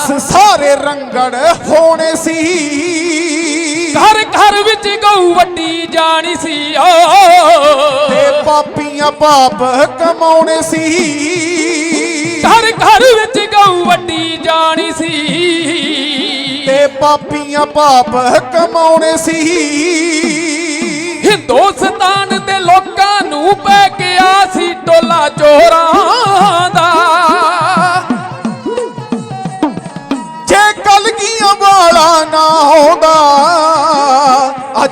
ਬਸ ਸਾਰੇ ਰੰਗੜ ਹੋਣੇ ਸੀ। ਘਰ ਘਰ ਵਿੱਚ ਗਊ ਵੱਡੀ ਜਾਣੀ ਸੀ ਓ। ਤੇ ਪਾਪੀਆਂ ਪਾਪ ਕਮਾਉਣੇ ਸੀ। ਘਰ ਘਰ ਵਿੱਚ ਗਊ ਵੱਡੀ ਜਾਣੀ ਸੀ। ਤੇ ਪਾਪੀਆਂ ਪਾਪ ਕਮਾਉਣੇ ਸੀ। ਹਿੰਦੁਸਤਾਨ ਦੇ ਲੋਕਾਂ ਨੂੰ ਪੈ ਗਿਆ ਸੀ ਟੋਲਾ ਚੋਰਾਂ।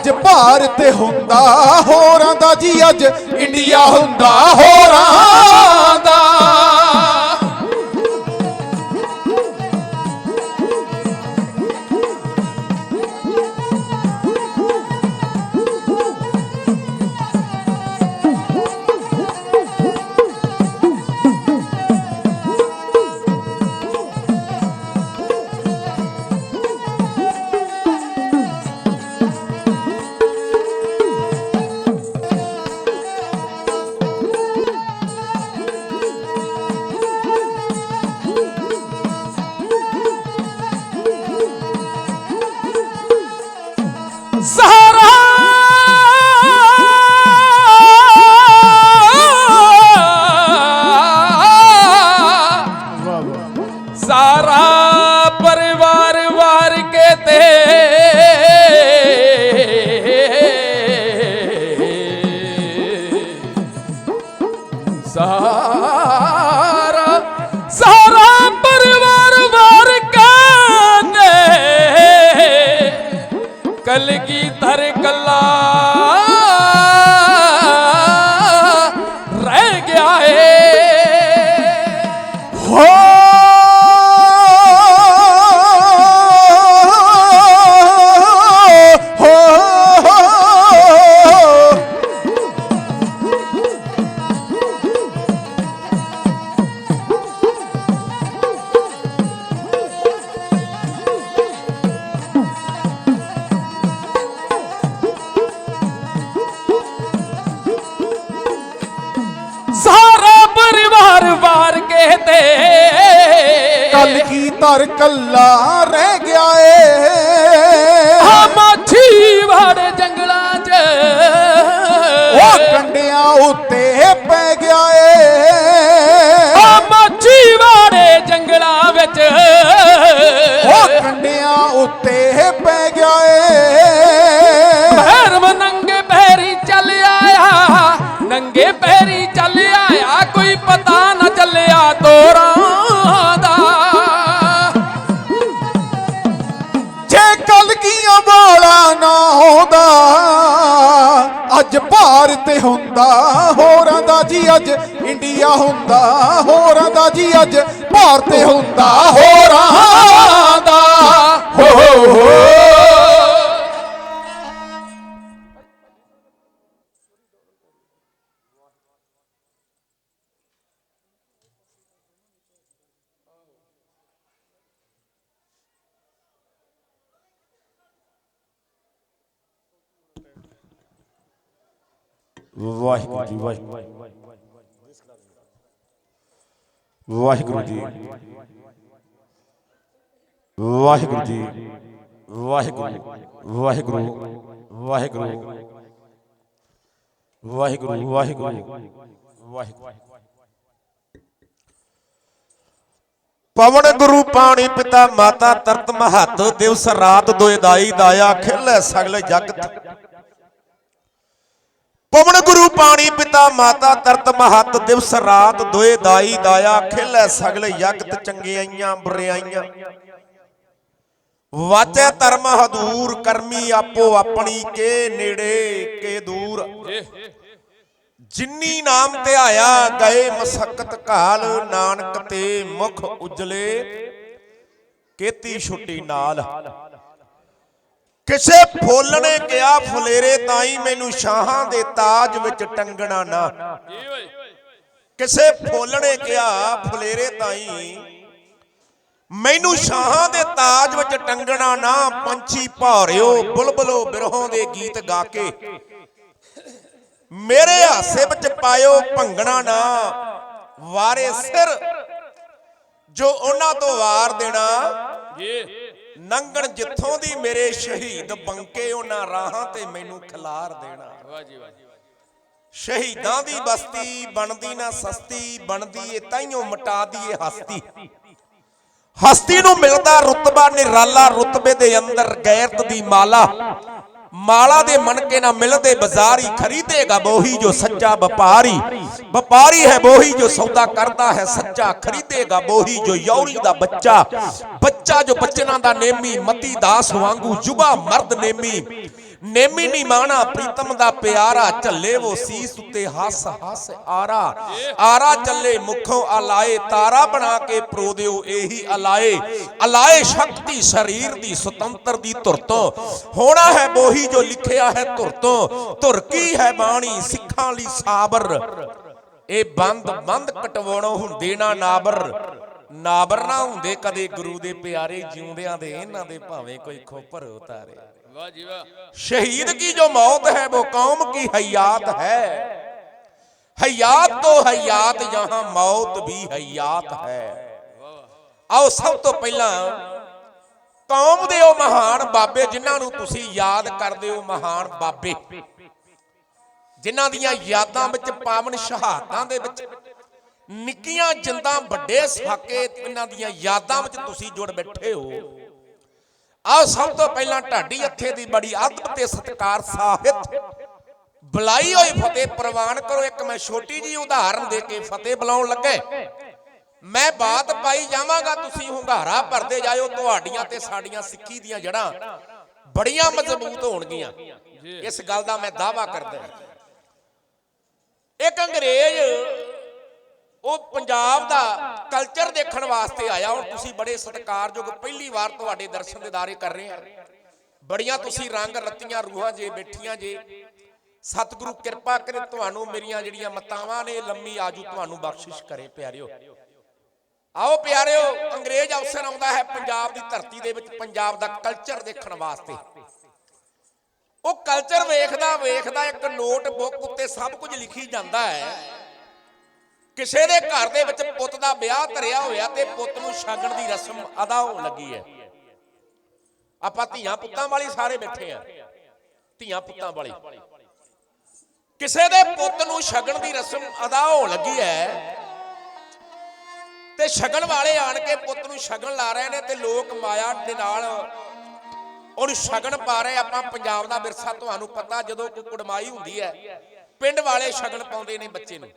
ਅੱਜ ਭਾਰਤ ਹੁੰਦਾ ਹੋਰਾਂ ਦਾ ਜੀ ਅੱਜ ਇੰਡੀਆ ਹੁੰਦਾ ਹੋਰਾਂ Zaha! ਰਹਿ ਗਿਆ ਏ ਧਰ ਕੱਲਾ ਰਹਿ ਗਿਆ ਏ। ਆ ਮਾਛੀ ਵਾੜੇ ਜੰਗਲਾਂ 'ਚ। ਉਹ ਕੰਡਿਆਂ ਉੱਤੇ ਪੈ ਗਿਆ ਏ। ਆ ਮਾਛੀ ਵਾੜੇ ਜੰਗਲਾਂ ਵਿੱਚ। ਉਹ ਕੰਡਿਆਂ ਉੱਤੇ ਪੈ ਗਿਆ ਏ। ਭੈਰਵ ਨੰਗੇ ਪੈਰੀ ਚੱਲ ਆਇਆ ਨੰਗੇ ਪੈਰੀ ਭਾਰਤ ਹੁੰਦਾ, ਹੋਰਾਂ ਦਾ ਜੀ ਅੱਜ ਇੰਡੀਆ ਹੁੰਦਾ, ਹੋਰਾਂ ਦਾ ਜੀ ਅੱਜ ਭਾਰਤ ਹੁੰਦਾ, ਹੋਰਾਂ ਦਾ ਹੋ ਹੋ। ਵਾਹਿਗੁਰੂ ਜੀ ਵਾਹਿਗੁਰੂ ਵਾਹਿਗੁਰੂ ਜੀ। ਵਾਹਿਗੁਰੂ ਜੀ, ਵਾਹਿਗੁਰੂ ਵਾਹਿਗੁਰੂ ਵਾਹਿਗੁਰੂ। ਵਾਹਿਗੁਰੂ ਵਾਹਿਗੁਰੂ ਵਾਹਿਗੁਰੂ। ਪਵਨ ਗੁਰੂ ਪਾਣੀ ਪਿਤਾ ਮਾਤਾ ਤਰਤ ਮਹੱਤ, ਦਿਵਸ ਰਾਤ ਦੋਇ ਦਾਈ ਦਾਇਆ ਖਿਲੇ ਸਗਲੇ ਜਗਤ। ਪਾਣੀ ਪਿਤਾ ਮਾਤਾ ਤਰਤ ਮਹੱਤ ਦਿਵਸ ਰਾਤ ਦੋਏ ਦਾਈ ਦਾਇਆ ਖੇਲੇ ਸਗਲ ਜਗਤ ਚੰਗਿਆਈਆਂ ਬੁਰਿਆਈਆਂ। ਵਾਚੈ ਧਰਮ ਹਦੂਰ ਕਰਮੀ ਆਪੋ ਆਪਣੀ ਕੇ ਨੇੜੇ ਕੇ ਦੂਰ। ਜਿਨੀ ਨਾਮ ਧਿਆਇਆ ਗਏ ਮਸਕਤ ਕਾਲ ਨਾਨਕ ਤੇ ਮੁਖ ਉਜਲੇ। ਕੀਤੀ ਛੁੱਟੀ ਨਾਲ। ਕਿਸੇ ਫੁੱਲ ਨੇ ਕਿਹਾ ਫੁਲੇਰੇ ਤਾਈ ਮੈਨੂੰ ਸ਼ਾਹਾਂ ਦੇ ਤਾਜ ਵਿੱਚ ਟੰਗਣਾ ਨਾ। ਕਿਸੇ ਫੁੱਲ ਨੇ ਕਿਹਾ ਫੁਲੇਰੇ ਤਾਈ ਮੈਨੂੰ ਸ਼ਾਹਾਂ ਦੇ ਤਾਜ ਵਿੱਚ ਟੰਗਣਾ ਨਾ, ਪੰਛੀ ਭਾਰਿਓ ਬੁਲਬੁਲੋ ਬਿਰਹੋਂ ਦੇ ਗੀਤ ਗਾ ਕੇ। ਮੇਰੇ ਹਾਸੇ ਵਿੱਚ ਪਾਇਓ ਭੰਗਣਾ ਨਾ, ਵਾਰੇ ਸਿਰ ਜੋ ਉਹਨਾਂ ਤੋਂ ਵਾਰ ਦੇਣਾ। ਜੀ ਨੰਗਣ ਜਿੱਥੋਂ ਦੀ ਮੇਰੇ ਸ਼ਹੀਦ ਬੰਕੇ ਉਹਨਾਂ ਰਾਹਾਂ ਤੇ ਮੈਨੂੰ ਖਿਲਾਰ ਦੇਣਾ। ਵਾਹ ਜੀ ਵਾਹ ਸ਼ਹੀਦਾਂ ਦੀ ਬਸਤੀ ਬਣਦੀ ਨਾ ਸਸਤੀ, ਬਣਦੀ ਏ ਤਾਈਓ ਮਟਾ ਦੀਏ ਹਸਤੀ। ਹਸਤੀ ਨੂੰ ਮਿਲਦਾ ਰੁਤਬਾ, ਨਿਰਾਲਾ ਰੁਤਬੇ ਦੇ ਅੰਦਰ ਗੈਰਤ ਦੀ ਮਾਲਾ। ਮਾਲਾ ਦੇ ਮਣਕੇ ਨਾ ਮਿਲਦੇ, ਬਾਜ਼ਾਰੀ ਖਰੀਦੇਗਾ ਬੋਹੀ ਜੋ ਸੱਚਾ ਵਪਾਰੀ। ਵਪਾਰੀ ਹੈ ਬੋਹੀ ਜੋ ਸੌਦਾ ਕਰਦਾ ਹੈ, ਸੱਚਾ ਖਰੀਦੇਗਾ ਬੋਹੀ ਜੋ ਯੌਰੀ ਦਾ ਬੱਚਾ। ਬੱਚਾ ਜੋ ਬਚਨਾਂ ਦਾ ਨੇਮੀ, ਮਤੀ ਦਾਸ ਵਾਂਗੂ ਯੁਵਾ ਮਰਦ ਨੇਮੀ। ਨੇਮੀ ਨੀ ਮਾਣਾ ਪ੍ਰੀਤਮ ਦਾ ਪਿਆਰਾ ਝੱਲੇ ਵੋ ਸੀਸ ਉੱਤੇ ਹੱਸ ਹੱਸ ਆਰਾ। ਆਰਾ ਚੱਲੇ ਮੁਖੋਂ ਅਲਾਏ ਤਾਰਾ ਬਣਾ ਕੇ ਪਰੋ ਦਿਓ ਇਹੀ ਅਲਾਏ। ਅਲਾਏ। ਸ਼ਕਤੀ ਸਰੀਰ ਦੀ ਸੁਤੰਤਰ ਦੀ ਧੁਰ ਤੋਂ। ਹੋਣਾ ਹੈ ਬੋਹੀ ਜੋ ਲਿਖਿਆ ਹੈ ਧੁਰ ਤੋਂ। ਧੁਰ ਕੀ ਹੈ ਬਾਣੀ? ਸਿੱਖਾਂ ਲਈ ਸਾਬਰ। ਇਹ ਬੰਦ ਬੰਦ ਕਟਵਾਉਣੋਂ ਹੁੰਦੇ ਨਾ ਨਾਬਰ। ਨਾਬਰ। ਨਾ ਹੁੰਦੇ ਕਦੇ ਗੁਰੂ ਦੇ ਪਿਆਰੇ ਜਿਉਂਦਿਆਂ ਦੇ ਇਹਨਾਂ ਦੇ ਭਾਵੇਂ ਕੋਈ ਖੋਪਰ ਉਤਾਰੇ। ਵਾਹ ਜੀ ਵਾਹ शहीद की जो मौत है वो कौम की हयात है हयात तो हयात यहां मौत भी हयात है ਆਓ ਸਭ ਤੋਂ ਪਹਿਲਾਂ ਕੌਮ ਦੇ ਉਹ ਮਹਾਨ ਬਾਬੇ ਜਿਨ੍ਹਾਂ ਨੂੰ ਤੁਸੀਂ ਯਾਦ ਕਰਦੇ ਹੋ ਮਹਾਨ ਬਾਬੇ ਜਿਨ੍ਹਾਂ ਦੀਆਂ ਯਾਦਾਂ ਵਿੱਚ ਪਾਵਨ ਸ਼ਹਾਦਤਾਂ ਦੇ ਵਿੱਚ ਨਿੱਕੀਆਂ ਜਿੰਦਾਂ ਵੱਡੇ ਸਾਕੇ ਇਹਨਾਂ ਦੀਆਂ ਯਾਦਾਂ ਵਿੱਚ ਤੁਸੀਂ ਜੁੜ ਬੈਠੇ ਹੋ ਆਓ ਸਭ ਤੋਂ ਪਹਿਲਾਂ ਢਾਡੀ ਹੱਥੇ ਦੀ ਬੜੀ ਅਦਬ ਤੇ ਸਤਕਾਰ ਸਾਹਿਤ ਬੁਲਾਈ ਹੋਈ ਫਤਿਹ ਪ੍ਰਵਾਨ ਕਰੋ। ਇੱਕ ਮੈਂ ਛੋਟੀ ਜੀ ਉਦਾਹਰਨ ਦੇ ਕੇ ਫਤਿਹ ਬੁਲਾਉਣ ਲੱਗੇ। ਮੈਂ ਬਾਤ ਪਾਈ ਜਾਵਾਂਗਾ, ਤੁਸੀਂ ਹੁੰਗਾਰਾ ਭਰਦੇ ਜਾਇਓ। ਤੁਹਾਡੀਆਂ ਤੇ ਸਾਡੀਆਂ ਸਿੱਖੀ ਦੀਆਂ ਜੜਾਂ ਬੜੀਆਂ ਮਜ਼ਬੂਤ ਹੋਣਗੀਆਂ। ਇਸ ਗੱਲ ਦਾ ਮੈਂ ਦਾਵਾ ਕਰਦਾ ਇੱਕ ਅੰਗਰੇਜ਼ ਉਹ ਪੰਜਾਬ ਦਾ ਕਲਚਰ ਦੇਖਣ ਵਾਸਤੇ ਆਇਆ। ਹੁਣ ਤੁਸੀਂ ਬੜੇ ਸਤਿਕਾਰਯੋਗ ਪਹਿਲੀ ਵਾਰ ਤੁਹਾਡੇ ਦਰਸ਼ਨ ਦਿਦਾਰੇ ਕਰ ਰਹੇ ਆ। ਬੜੀਆਂ ਤੁਸੀਂ ਰੰਗ ਰਤੀਆਂ, ਰੂਹਾਂ ਜੇ, ਬੈਠੀਆਂ ਜੇ। ਸਤਿਗੁਰੂ ਕਿਰਪਾ ਕਰੇ ਤੁਹਾਨੂੰ ਮੇਰੀਆਂ ਜਿਹੜੀਆਂ ਮਤਾਵਾਂ ਨੇ, ਲੰਮੀ ਆਜੂ ਤੁਹਾਨੂੰ ਬਖਸ਼ਿਸ਼ ਕਰੇ ਪਿਆਰਿਓ। ਆਓ ਪਿਆਰਿਓ, ਅੰਗਰੇਜ਼ ਅਫਸਰ ਆਉਂਦਾ ਹੈ ਪੰਜਾਬ ਦੀ ਧਰਤੀ ਦੇ ਵਿੱਚ, ਪੰਜਾਬ ਦਾ ਕਲਚਰ ਦੇਖਣ ਵਾਸਤੇ। ਉਹ ਕਲਚਰ ਵੇਖਦਾ ਵੇਖਦਾ ਇੱਕ ਨੋਟਬੁੱਕ ਉੱਤੇ ਸਭ ਕੁਝ ਲਿਖੀ ਜਾਂਦਾ ਹੈ। ਕਿਸੇ ਦੇ ਘਰ ਦੇ ਵਿੱਚ ਪੁੱਤ ਦਾ ਵਿਆਹ ਧਰਿਆ ਹੋਇਆ ਤੇ ਪੁੱਤ ਨੂੰ ਛਾਗਣ ਦੀ ਰਸਮ ਅਦਾ ਹੋਣ ਲੱਗੀ ਹੈ। ਆਪਾਂ ਧੀਆਂ ਪੁੱਤਾਂ ਵਾਲੇ ਸਾਰੇ ਬੈਠੇ ਆ ਧੀਆਂ ਪੁੱਤਾਂ ਵਾਲੀ। ਕਿਸੇ ਦੇ ਪੁੱਤ ਨੂੰ ਛਗਣ ਦੀ ਰਸਮ ਅਦਾ ਹੋਣ ਲੱਗੀ ਹੈ ਤੇ ਛਗਣ ਵਾਲੇ ਆਣ ਕੇ ਪੁੱਤ ਨੂੰ ਛਗਣ ਲਾ ਰਹੇ ਨੇ ਤੇ ਲੋਕ ਮਾਇਆ ਦੇ ਨਾਲ ਉਹਨੂੰ ਛਗਣ ਪਾ ਰਹੇ। ਆਪਾਂ ਪੰਜਾਬ ਦਾ ਵਿਰਸਾ ਤੁਹਾਨੂੰ ਪਤਾ, ਜਦੋਂ ਕੋਈ ਕੁੜਮਾਈ ਹੁੰਦੀ ਹੈ, ਪਿੰਡ ਵਾਲੇ ਛਗਣ ਪਾਉਂਦੇ ਨੇ ਬੱਚੇ ਨੂੰ।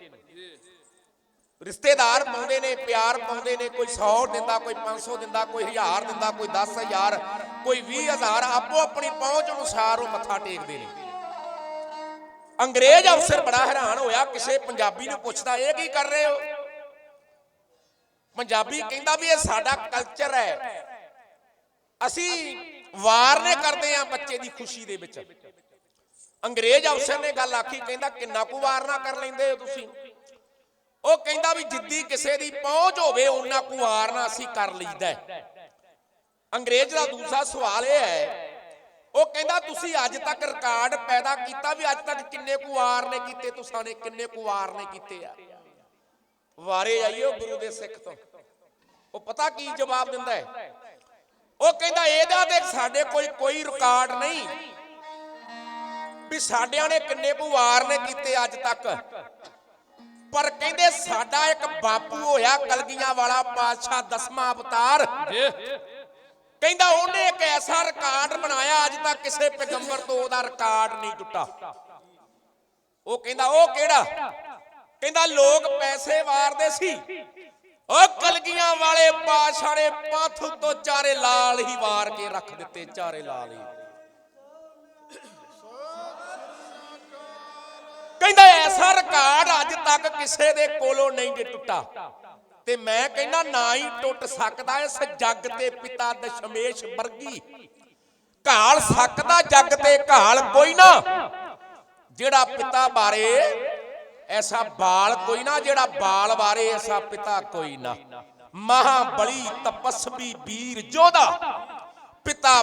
ਰਿਸ਼ਤੇਦਾਰ ਪਾਉਂਦੇ ਨੇ, ਪਿਆਰ ਪਾਉਂਦੇ ਨੇ, ਕੋਈ 100 ਦਿੰਦਾ, ਕੋਈ 500 ਦਿੰਦਾ, ਕੋਈ 1000 ਦਿੰਦਾ, ਕੋਈ 10000 ਕੋਈ 20000 ਆਪੋ ਆਪਣੀ ਪਹੁੰਚ ਅਨੁਸਾਰ ਉਹ ਮੱਥਾ ਟੇਕਦੇ ਨੇ। ਅੰਗਰੇਜ਼ ਅਫਸਰ ਬੜਾ ਹੈਰਾਨ ਹੋਇਆ, ਕਿਸੇ ਪੰਜਾਬੀ ਨੂੰ ਪੁੱਛਦਾ, ਇਹ ਕੀ ਕਰ ਰਹੇ ਹੋ? ਪੰਜਾਬੀ ਕਹਿੰਦਾ ਵੀ ਇਹ ਸਾਡਾ ਕਲਚਰ ਹੈ। ਅਸੀਂ ਵਾਰ ਨੇ ਕਰਦੇ ਆ ਬੱਚੇ ਦੀ ਖੁਸ਼ੀ ਦੇ ਵਿੱਚ। ਅੰਗਰੇਜ਼ ਅਫਸਰ ਨੇ ਗੱਲ ਆਖੀ, ਕਹਿੰਦਾ, ਕਿੰਨਾ ਕੁ ਵਾਰ ਨਾ ਕਰ ਲੈਂਦੇ ਹੋ ਤੁਸੀਂ? ਉਹ ਕਹਿੰਦਾ ਵੀ ਜਿੱਦੀ ਕਿਸੇ ਦੀ ਪਹੁੰਚ ਹੋਵੇ, ਉਹਨਾਂ ਕੁ ਵਾਰ ਅਸੀਂ ਕਰ ਲਈਦਾ ਅੰਗਰੇਜ਼ ਦਾ ਦੂਸਰਾ ਸਵਾਲ ਇਹ ਹੈ, ਉਹ ਕਹਿੰਦਾ ਤੁਸੀਂ ਅੱਜ ਤੱਕ ਰਿਕਾਰਡ ਪੈਦਾ ਕੀਤਾ ਵੀ ਅੱਜ ਤੱਕ ਕਿੰਨੇ ਕੁ ਨੇ ਕੀਤੇ, ਤੁਸਾਂ ਨੇ ਕਿੰਨੇ ਕੁ ਨੇ ਕੀਤੇ ਆ? ਵਾਰੇ ਆਈਓ ਗੁਰੂ ਦੇ ਸਿੱਖ ਤੋਂ। ਉਹ ਪਤਾ ਕੀ ਜਵਾਬ ਦਿੰਦਾ ਹੈ? ਉਹ ਕਹਿੰਦਾ ਇਹਦਾ ਤੇ ਸਾਡੇ ਕੋਈ ਕੋਈ ਰਿਕਾਰਡ ਨਹੀਂ ਵੀ ਸਾਡਿਆਂ ਨੇ ਕਿੰਨੇ ਕੁਵਾਰ ਨੇ ਕੀਤੇ ਅੱਜ ਤੱਕ। ਪਰ ਕਹਿੰਦੇ ਸਾਡਾ ਇੱਕ ਬਾਪੂ ਹੋਇਆ ਕਲਗੀਆਂ ਵਾਲਾ ਪਾਤਸ਼ਾਹ ਦਸਵਾਂ ਅਵਤਾਰ। ਕਹਿੰਦਾ ਉਹਨੇ ਇੱਕ ਐਸਾ ਰਿਕਾਰਡ ਬਣਾਇਆ ਅੱਜ ਤੱਕ ਕਿਸੇ ਪੈਗੰਬਰ ਤੋਂ ਉਹਦਾ ਰਿਕਾਰਡ ਨਹੀਂ ਟੁੱਟਾ। ਉਹ ਕਹਿੰਦਾ ਉਹ ਕਿਹੜਾ? ਕਹਿੰਦਾ ਲੋਕ ਪੈਸੇ ਵਾਰਦੇ ਸੀ। ਉਹ ਕਲਗੀਆਂ ਵਾਲੇ ਪਾਤਸ਼ਾਹ ਨੇ ਪੰਥ ਤੋਂ ਚਾਰੇ ਲਾਲ ਹੀ ਵਾਰ ਕੇ ਰੱਖ ਦਿੱਤੇ ਚਾਰੇ ਲਾਲ ਹੀ। ਕਹਿੰਦਾ ਐਸਾ ਰਿਕਾਰਡ ਅੱਜ ਤੱਕ ਕਿਸੇ ਦੇ ਕੋਲੋਂ ਨਹੀਂ ਜੇ ਟੁੱਟਾ। ਤੇ ਮੈਂ ਕਹਿੰਦਾ ਨਾ ਹੀ ਟੁੱਟ ਸਕਦਾ ਇਸ ਜੱਗ ਤੇ ਪਿਤਾ ਦਸ਼ਮੇਸ਼ ਵਰਗੀ। ਘਾਲ ਸਕਦਾ ਜੱਗ ਤੇ ਘਾਲ ਕੋਈ ਨਾ। ਜਿਹੜਾ ਪਿਤਾ ਬਾਰੇ ਐਸਾ ਬਾਲ ਕੋਈ ਨਾ, ਜਿਹੜਾ ਬਾਲ ਬਾਰੇ ਐਸਾ ਪਿਤਾ ਕੋਈ ਨਾ। ਮਹਾਬਲੀ ਤਪਸਵੀ ਵੀਰ ਜੋਧਾ। ਪਿਤਾ